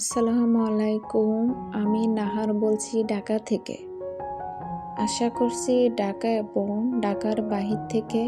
আসসালামু আলাইকুম, আমি নাহার বলছি ঢাকা থেকে। আশা করছি ঢাকা এবং ঢাকার বাহির থেকে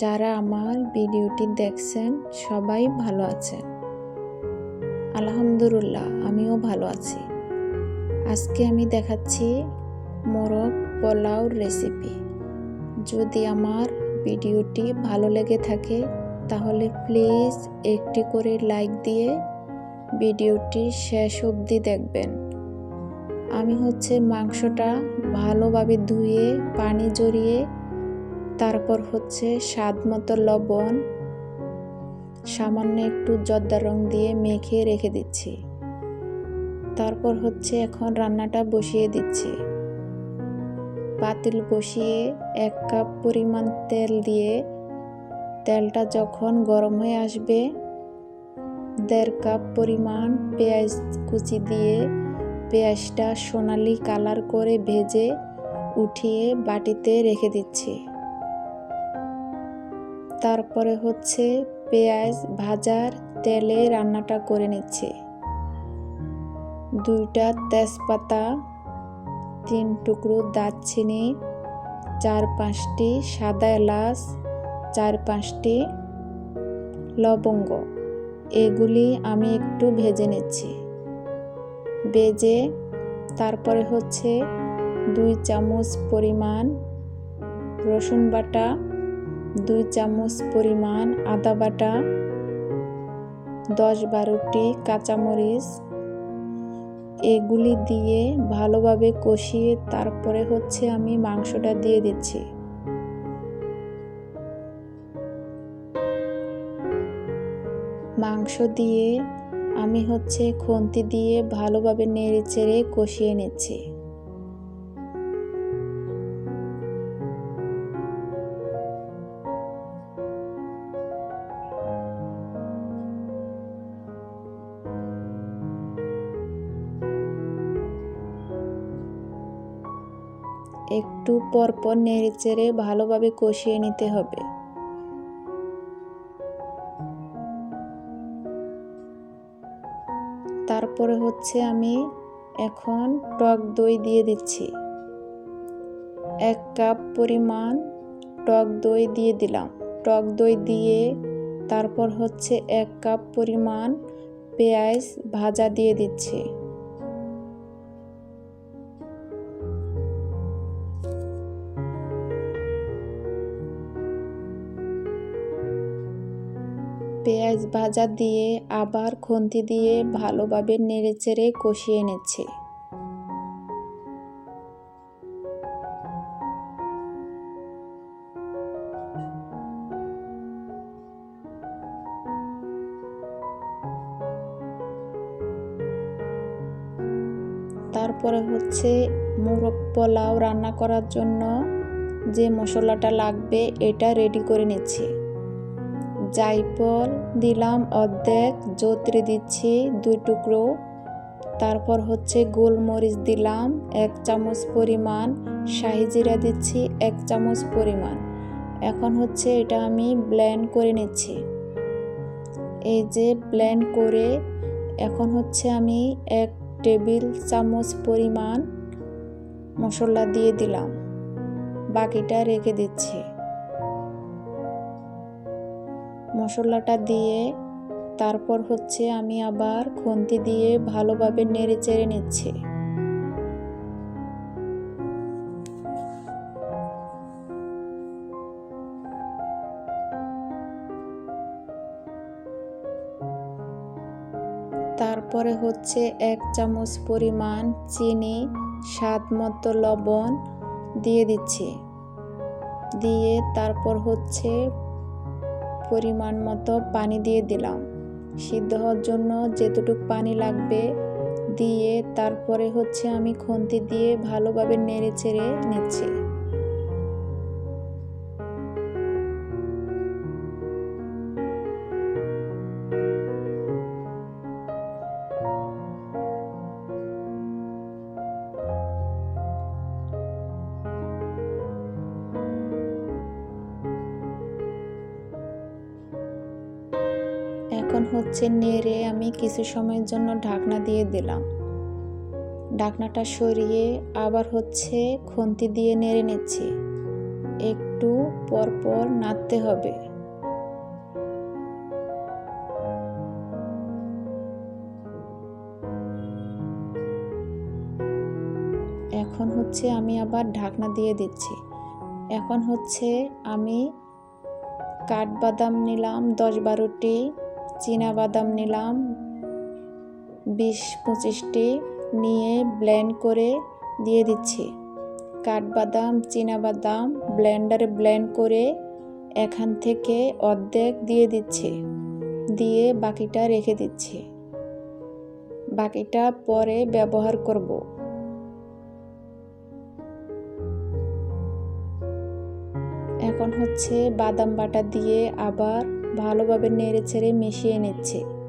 যারা আমার ভিডিওটি দেখছেন, সবাই ভালো আছেন। আলহামদুলিল্লাহ, আমিও ভালো আছি। আজকে আমি দেখাচ্ছি মোরগ পোলাও রেসিপি। যদি আমার ভিডিওটি ভালো লেগে থাকে, তাহলে প্লিজ একটি করে লাইক দিয়ে ভিডিওটি শেষ অবধি দেখবেন। আমি হচ্ছে মাংসটা ভালোভাবে ধুয়ে, পানি জড়িয়ে, তারপর হচ্ছে স্বাদ মতো লবণ, সামান্য একটু জর্দা রং দিয়ে মেখে রেখে দিচ্ছি। তারপর হচ্ছে এখন রান্নাটা বসিয়ে দিচ্ছি। পাতিল বসিয়ে এক কাপ পরিমাণ তেল দিয়ে তেলটা যখন গরম হয়ে আসবে দেড় কাপ পরিমাণ পেঁয়াজ কুচি দিয়ে পেঁয়াজটা সোনালি কালার করে ভেজে উঠিয়ে বাটিতে রেখে দিচ্ছি। তারপরে হচ্ছে পেঁয়াজ ভাজার তেলে রান্নাটা করে নিচ্ছি। দুইটা তেজপাতা, তিন টুকরো দারচিনি, চার পাঁচটি সাদা এলাচ, চার পাঁচটি লবঙ্গ। এগুলি আমি একটু ভেজে নিচ্ছি। ভেজে তারপরে হচ্ছে দুই চামচ পরিমাণ রসুন বাটা, দুই চামচ পরিমাণ আদা বাটা, দশ বারোটি কাঁচামরিচ। এগুলি দিয়ে ভালোভাবে কষিয়ে তারপরে হচ্ছে আমি মাংসটা দিয়ে দিচ্ছি। মাংস দিয়ে আমি হচ্ছে খুন্তি দিয়ে ভালোভাবে নেড়ে চেড়ে কষিয়ে নিচ্ছি। একটু পরপর নেড়ে চেড়ে ভালোভাবে কষিয়ে নিতে হবে। তারপরে হচ্ছে আমি এখন টক দই দিয়ে দিচ্ছি। এক কাপ পরিমাণ টক দই দিয়ে দিলাম। টক দই দিয়ে তারপর হচ্ছে এক কাপ পরিমাণ পেঁয়াজ ভাজা দিয়ে দিচ্ছি। পেঁয়াজ ভাজা দিয়ে আবার খুন্তি দিয়ে ভালোভাবে নেড়েচেড়ে কষিয়ে নিচ্ছি। তারপরে হচ্ছে মোরগ পোলাও রান্না করার জন্য যে মশলাটা লাগবে, এটা রেডি করে নিচ্ছি। জাইফল দিলাম অর্ধেক জোত্রি দিচ্ছি দুই টুকরো। তারপর হচ্ছে গোলমরিচ দিলাম এক চামচ পরিমাণ, শাহি জিরা দিচ্ছি এক চামচ পরিমাণ। এখন হচ্ছে এটা আমি ব্লেন্ড করে নিচ্ছি। এই যে ব্লেন্ড করে এখন হচ্ছে আমি এক টেবিল চামচ পরিমাণ মশলা দিয়ে দিলাম। বাকিটা রেখে দিচ্ছি। মশলাটা দিয়ে তারপর হচ্ছে আমি আবার খুন্তি দিয়ে ভালোভাবে নেড়ে চেড়ে নিচ্ছি। তারপরে হচ্ছে এক চামচ পরিমাণ চিনি, স্বাদ মতো লবণ দিয়ে দিচ্ছি। দিয়ে তারপর হচ্ছে পরিমাণ মতো পানি দিয়ে দিলাম। সিদ্ধ হওয়ার জন্য যেতটুক পানি লাগবে দিয়ে তারপরে হচ্ছে আমি খন্তি দিয়ে ভালোভাবে নেড়ে চেড়ে নিচ্ছি। এখন হচ্ছে নেড়ে আমি কিছু সময়ের জন্য ঢাকনা দিয়ে দিলাম। ঢাকনাটা সরিয়ে আবার হচ্ছে খুন্তি দিয়ে নেড়ে নিচ্ছি। একটু পরপর নাড়তে হবে। এখন হচ্ছে আমি আবার ঢাকনা দিয়ে দিচ্ছি। এখন হচ্ছে আমি কাঠবাদাম নিলাম, দশ বারোটি বাদাম নিলাম। বিশ পঁচিশটি নিয়ে ব্লেন্ড করে দিয়ে দিচ্ছি। কাঠবাদাম বাদাম ব্লেন্ডারে ব্লেন্ড করে এখান থেকে অর্ধেক দিয়ে দিচ্ছি। দিয়ে বাকিটা রেখে দিচ্ছি। বাকিটা পরে ব্যবহার করব। এখন হচ্ছে বাদাম বাটা দিয়ে আবার ভালোভাবে নেড়ে ছেড়ে মিশিয়ে নিচ্ছে।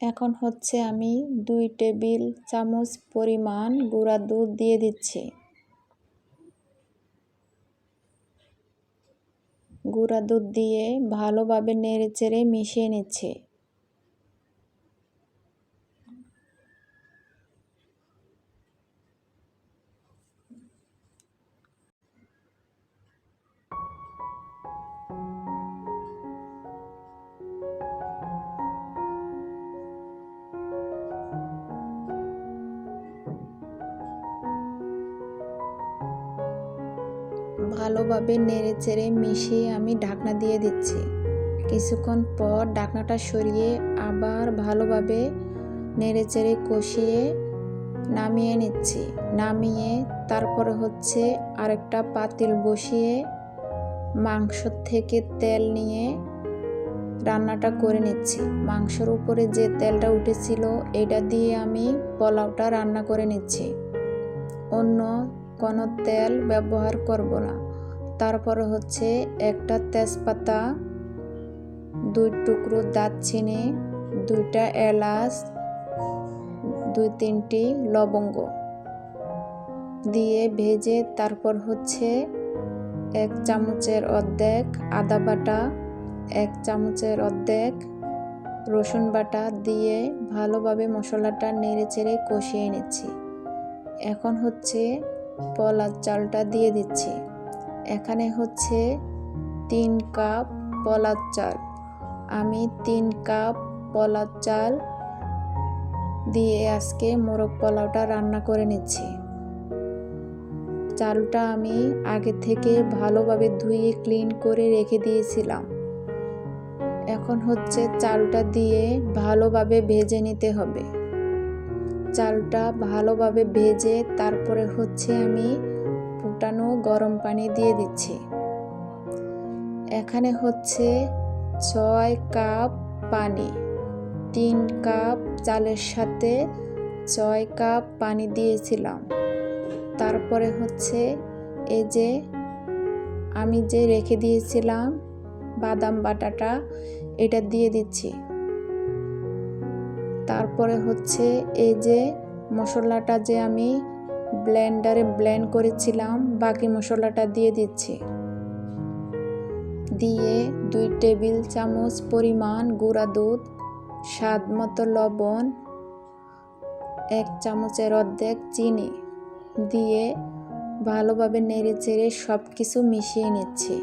এখন হচ্ছে আমি দুই টেবিল চামচ পরিমাণ গুঁড়া দুধ দিয়ে দিচ্ছি। গুঁড়া দুধ দিয়ে ভালোভাবে নেড়ে চেড়ে মিশিয়ে নিচ্ছে। ভালোভাবে নেড়ে চেড়ে মিশিয়ে আমি ঢাকনা দিয়ে দিচ্ছি। কিছুক্ষণ পর ঢাকনাটা সরিয়ে আবার ভালোভাবে নেড়ে চেড়ে কষিয়ে নামিয়ে নিচ্ছি। নামিয়ে তারপরে হচ্ছে আরেকটা পাতিল বসিয়ে মাংস থেকে তেল নিয়ে রান্নাটা করে নিচ্ছি। মাংসর উপরে যে তেলটা উঠেছিল, এটা দিয়ে আমি পোলাওটা রান্না করে নিচ্ছি। অন্য কোনো তেল ব্যবহার করব না। তারপরে হচ্ছে একটা তেজপাতা, দুই টুকরো দারচিনি, দুইটা এলাচ, দুই তিনটি লবঙ্গ দিয়ে ভেজে তারপর হচ্ছে এক চামচের অর্ধেক আদা বাটা, এক চামচের অর্ধেক রসুন বাটা দিয়ে ভালোভাবে মশলাটা নেড়ে চেড়ে কষিয়ে নিচ্ছি। এখন হচ্ছে পলার চালটা দিয়ে দিচ্ছি। এখানে হচ্ছে তিন কাপ পলার চাল। আমি তিন কাপ পলার চাল দিয়ে আজকে মোরগ পোলাওটা রান্না করে নিচ্ছি। চালটা আমি আগে থেকে ভালোভাবে ধুয়ে ক্লিন করে রেখে দিয়েছিলাম। এখন হচ্ছে চালটা দিয়ে ভালোভাবে ভেজে নিতে হবে। চালটা ভালোভাবে ভেজে তারপরে হচ্ছে আমি গরম পানি দিয়ে দিচ্ছি। এখানে হচ্ছে ছয় কাপ পানি, তিন কাপ চালের সাথে ছয় কাপ পানি দিয়েছিলাম। তারপরে হচ্ছে এই যে আমি যে রেখে দিয়েছিলাম বাদাম বাটাটা, এটা দিয়ে দিচ্ছি। তারপরে হচ্ছে এই যে মশলাটা যে আমি ব্লেন্ডারে ব্লেন্ড করেছিলাম, বাকি মশলাটা দিয়ে দিচ্ছি। দিয়ে দুই টেবিল চামচ পরিমাণ গুঁড়া দুধ, স্বাদ মতো লবণ, এক চামচের অর্ধেক চিনি দিয়ে ভালোভাবে নেড়ে চেড়ে সব কিছু মিশিয়ে নিচ্ছি।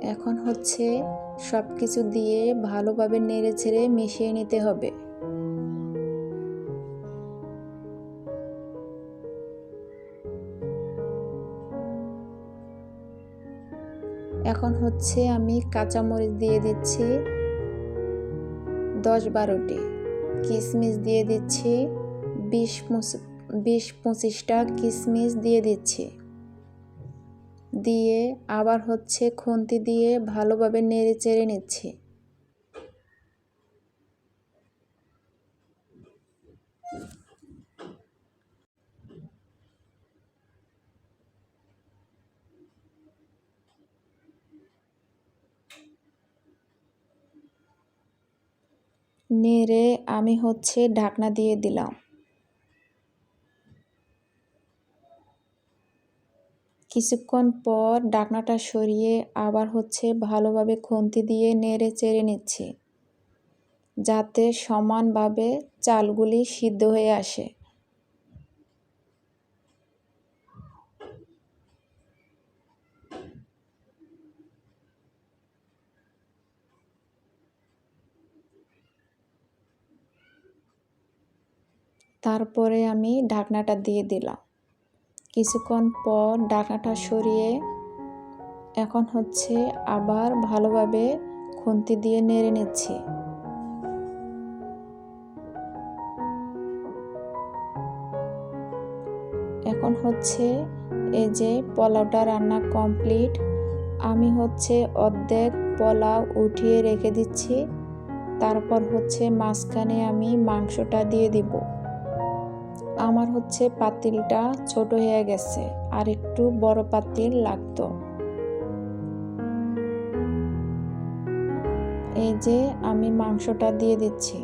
এখন হচ্ছে সব কিছু দিয়ে ভালোভাবে নেড়ে ছেড়ে মিশিয়ে নিতে হবে। হচ্ছে আমি কাঁচামরিচ দিয়ে দিচ্ছি দশ বারোটি। কিশমিশ দিয়ে দিচ্ছি বিশ বিশ পঁচিশটা কিশমিশ দিয়ে দিচ্ছি। দিয়ে আবার হচ্ছে খুন্তি দিয়ে ভালোভাবে নেড়ে চেড়ে নিচ্ছি। নেড়ে আমি হচ্ছে ঢাকনা দিয়ে দিলাম। কিছুক্ষণ পর ডাকনাটা সরিয়ে আবার হচ্ছে ভালোভাবে খন্তি দিয়ে নেড়ে চেড়ে নিচ্ছি, যাতে সমানভাবে চালগুলি সিদ্ধ হয়ে আসে। তারপরে আমি ঢাকনাটা দিয়ে দিলাম। কিছুক্ষণ পর ঢাকনাটা সরিয়ে এখন হচ্ছে আবার ভালোভাবে খুন্তি দিয়ে নেড়ে নিচ্ছি। এখন হচ্ছে এই যে পোলাওটা রান্না কমপ্লিট, আমি হচ্ছে অর্ধেক পোলাও উঠিয়ে রেখে দিচ্ছি। তারপর হচ্ছে মাঝখানে আমি মাংসটা দিয়ে দিব। আমার হচ্ছে পাতিলটা ছোট হয়ে গেছে, আর একটু বড় পাতিল লাগতো। এই যে আমি মাংসটা দিয়ে দিচ্ছি।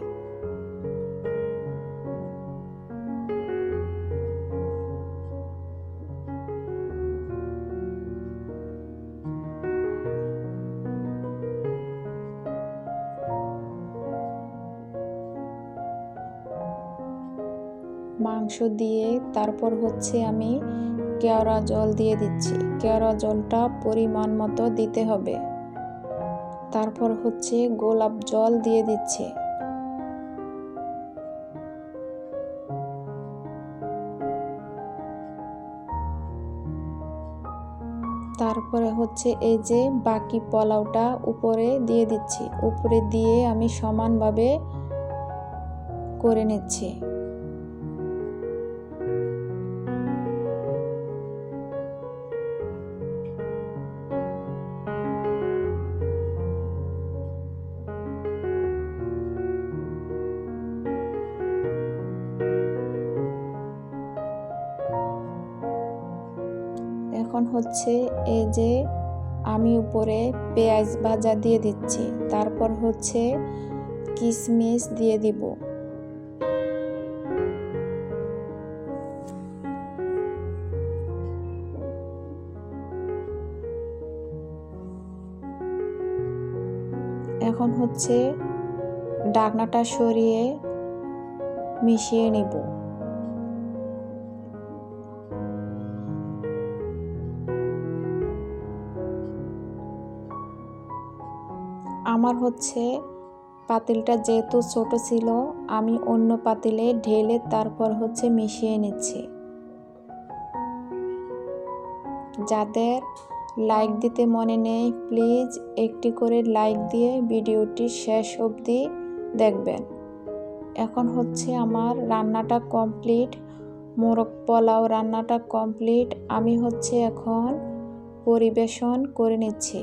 মাংস দিয়ে তারপর হচ্ছে আমি কেওড়া জল দিয়ে দিচ্ছি। কেওড়া জলটা পরিমাণ মতো দিতে হবে। তারপর হচ্ছে গোলাপ জল দিয়ে দিচ্ছি। তারপরে হচ্ছে এই যে বাকি পোলাওটা উপরে দিয়ে দিচ্ছি। উপরে দিয়ে আমি সমানভাবে করে নিচ্ছি। এখন হচ্ছে এই যে আমি উপরে পেঁয়াজ ভাজা দিয়ে দিচ্ছি, তারপর হচ্ছে কিশমিশ দিয়ে দিব। এখন হচ্ছে ডাকনাটা সরিয়ে মিশিয়ে নিব। আমার হচ্ছে পাতিলটা যেহেতু ছোট ছিল, আমি অন্য পাতিলে ঢেলে তারপর হচ্ছে মিশিয়ে নিচ্ছি। যাদের লাইক দিতে মনে নেই, প্লিজ একটি করে লাইক দিয়ে ভিডিওটি শেষ অবধি দেখবেন। এখন হচ্ছে আমার রান্নাটা কমপ্লিট, মোরগ পোলাও রান্নাটা কমপ্লিট। আমি হচ্ছে এখন পরিবেশন করে নিচ্ছি।